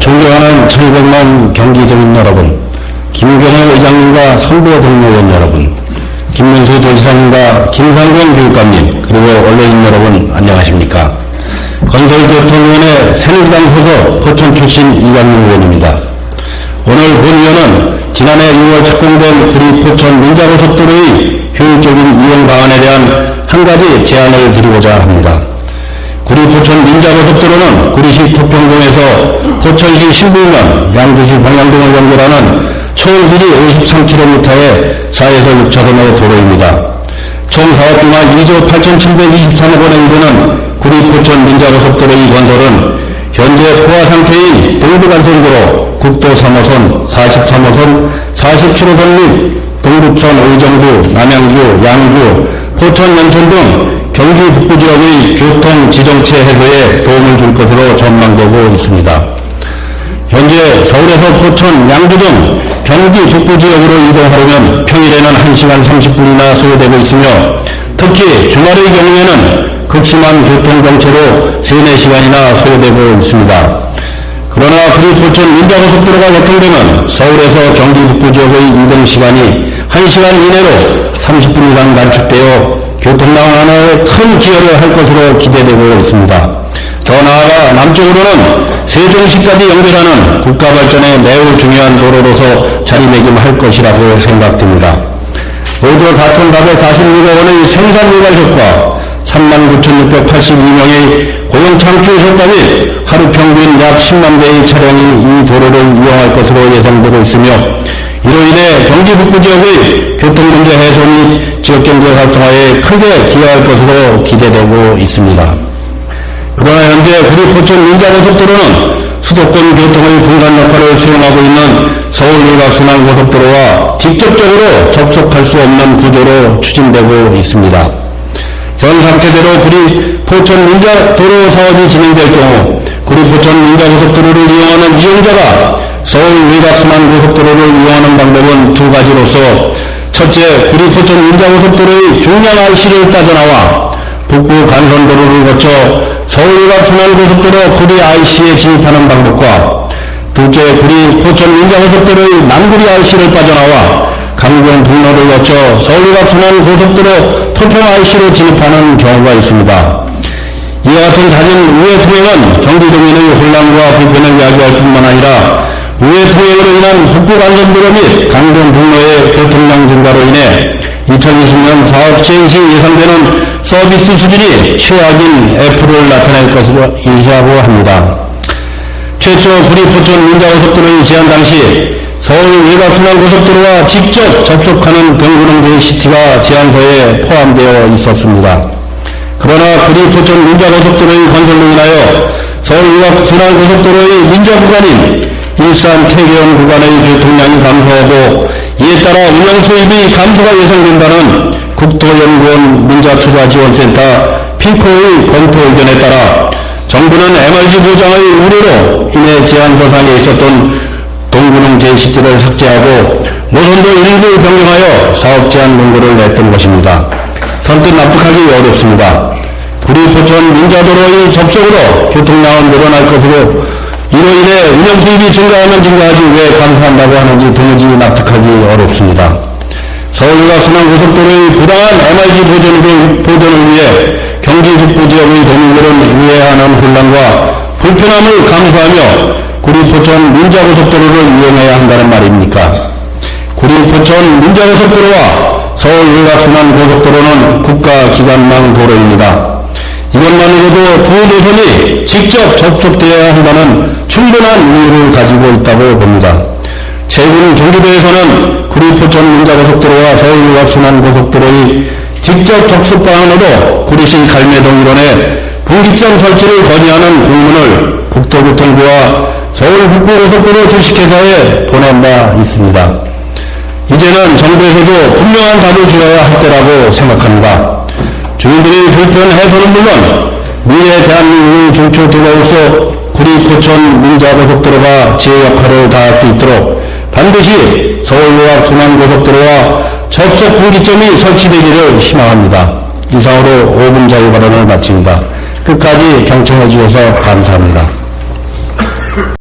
존경하는 700만 경기도민 여러분, 김경호 의장님과 선거 동료원 여러분, 김문수 도지사님과 김상권 교육감님, 그리고 언론인 여러분 안녕하십니까. 건설교통위원회 새누리당 소속 포천 출신 이광민 의원입니다. 오늘 본위원은 지난해 6월 착공된 구리 포천 민자고속도로의 효율적인 이용 방안에 대한 한 가지 제안을 드리고자 합니다. 구리 포천 민자고속도로는 구리시 토평동에서 포천시 신부면 양주시 방향동을 연결하는 총 길이 53km의 4에서 6차선의 도로입니다. 총 사업비만 2조 8,723억 원에 이르는 구리 포천 민자고속도로의 건설은 현재 포화 상태인 동부간선도로 국도 3호선, 43호선, 47호선 및 동두천, 의정부, 남양주, 양주, 포천, 연천 등 경기 북부 지역의 교통 지정체 해소에 도움을 줄 것으로 전망되고 있습니다. 현재 서울에서 포천, 양주 등 경기 북부 지역으로 이동하려면 평일에는 1시간 30분이나 소요되고 있으며 특히 주말의 경우에는 극심한 교통정체로 3, 4시간이나 소요되고 있습니다. 그러나 그리 포천 민자고속도로가 개통되면 서울에서 경기 북부 지역의 이동 시간이 1시간 이내로 30분 이상 단축되어 교통망 완화에 큰 기여를 할 것으로 기대되고 있습니다. 더 나아가 남쪽으로는 세종시까지 연결하는 국가 발전에 매우 중요한 도로로서 자리매김할 것이라고 생각됩니다. 5조 4,446억 원의 생산 유발 효과, 39,682명의 고용 창출 효과 및 하루 평균 약 10만 대의 차량이 이 도로를 이용할 것으로 예상되고 있으며 이로 인해 경기 북부 지역의 교통 문제 해소 및 지역 경제 활성화에 크게 기여할 것으로 기대되고 있습니다. 그러나 현재 구리 포천 민자고속도로는 수도권 교통의 분간 역할을 수행하고 있는 서울 외곽순환 고속도로와 직접적으로 접속할 수 없는 구조로 추진되고 있습니다. 현 상태대로 구리 포천 민자 도로 사업이 진행될 경우 구리 포천 민자 고속도로를 이용하는 이용자가 서울 외곽순환 고속도로를 이용하는 방법은 두 가지로서 첫째 구리 포천 민자 고속도로의 중량 IC를 빠져나와 북부 간선도로를 거쳐 서울 외곽순환 고속도로 구리 IC에 진입하는 방법과 둘째 구리 포천 민자 고속도로의 남구리 IC를 빠져나와 강변 북로를 거쳐 서울 외곽순환 고속도로 토평 IC로 진입하는 경우가 있습니다. 이와 같은 잦은 우회 통행은 경기 도민의 혼란과 불편을 야기할 뿐만 아니라 우회 통행으로 인한 북부 간선도로 및 강변 북로의 교통량 증가로 인해 2020년 사업 시행 시 예상되는 서비스 수준이 최악인 F를 나타낼 것으로 인지하고 합니다. 최초 구리 포천 민자고속도로의 제안 당시 서울 외곽순환 고속도로와 직접 접속하는 동구릉 제시티가 제안서에 포함되어 있었습니다. 그러나 구리 포천 민자고속도로의 건설로 인하여 서울 외곽순환 고속도로의 민자 구간인 일산 태계원 구간의 교통량이 감소하고 이에 따라 운영 수입이 감소가 예상된다는 국토연구원 민자투자지원센터 핑크의 검토 의견에 따라 정부는 MRG 보장의 우려로 인해 제안서상에 있었던 동구릉 제시티를 삭제하고 노선도 일부 변경하여 사업 제한 공고를 냈던 것입니다. 선뜻 납득하기 어렵습니다. 구리 포천 민자도로의 접속으로 교통량은 늘어날 것으로 이로 인해 운영 수입이 증가하면 증가하지 왜 감소한다고 하는지 도무지 납득하기 어렵습니다. 서울외곽순환 고속도로의 부당한 MIG 보전을, 보전을 위해 경기 북부 지역의 도민들은 우회하는 혼란과 불편함을 감수하며 구리 포천 민자고속도로를 이용해야 한다는 말입니까? 구리 포천 민자고속도로와 서울 외곽순환 고속도로는 국가기관망 도로입니다. 이것만으로도 두 노선이 직접 접속되어야 한다는 충분한 이유를 가지고 있다고 봅니다. 최근 경기도에서는 구리 포천 민자고속도로와 서울 외곽순환 고속도로의 직접 접속 방안으로 구리시 갈매동 일원에 분기점 설치를 건의하는 공문을 국토교통부와 서울 북부고속도로 주식회사에 보낸 바 있습니다. 이제는 정부에서도 분명한 답을 주어야 할 때라고 생각합니다. 주민들의 불편 해소는 물론 미래 대한민국의 중초도로로서 구리 포천 민자고속도로가 제 역할을 다할 수 있도록 반드시 서울외곽 순환고속도로와 접속 분기점이 설치되기를 희망합니다. 이상으로 5분 자유 발언을 마칩니다. 끝까지 경청해 주셔서 감사합니다.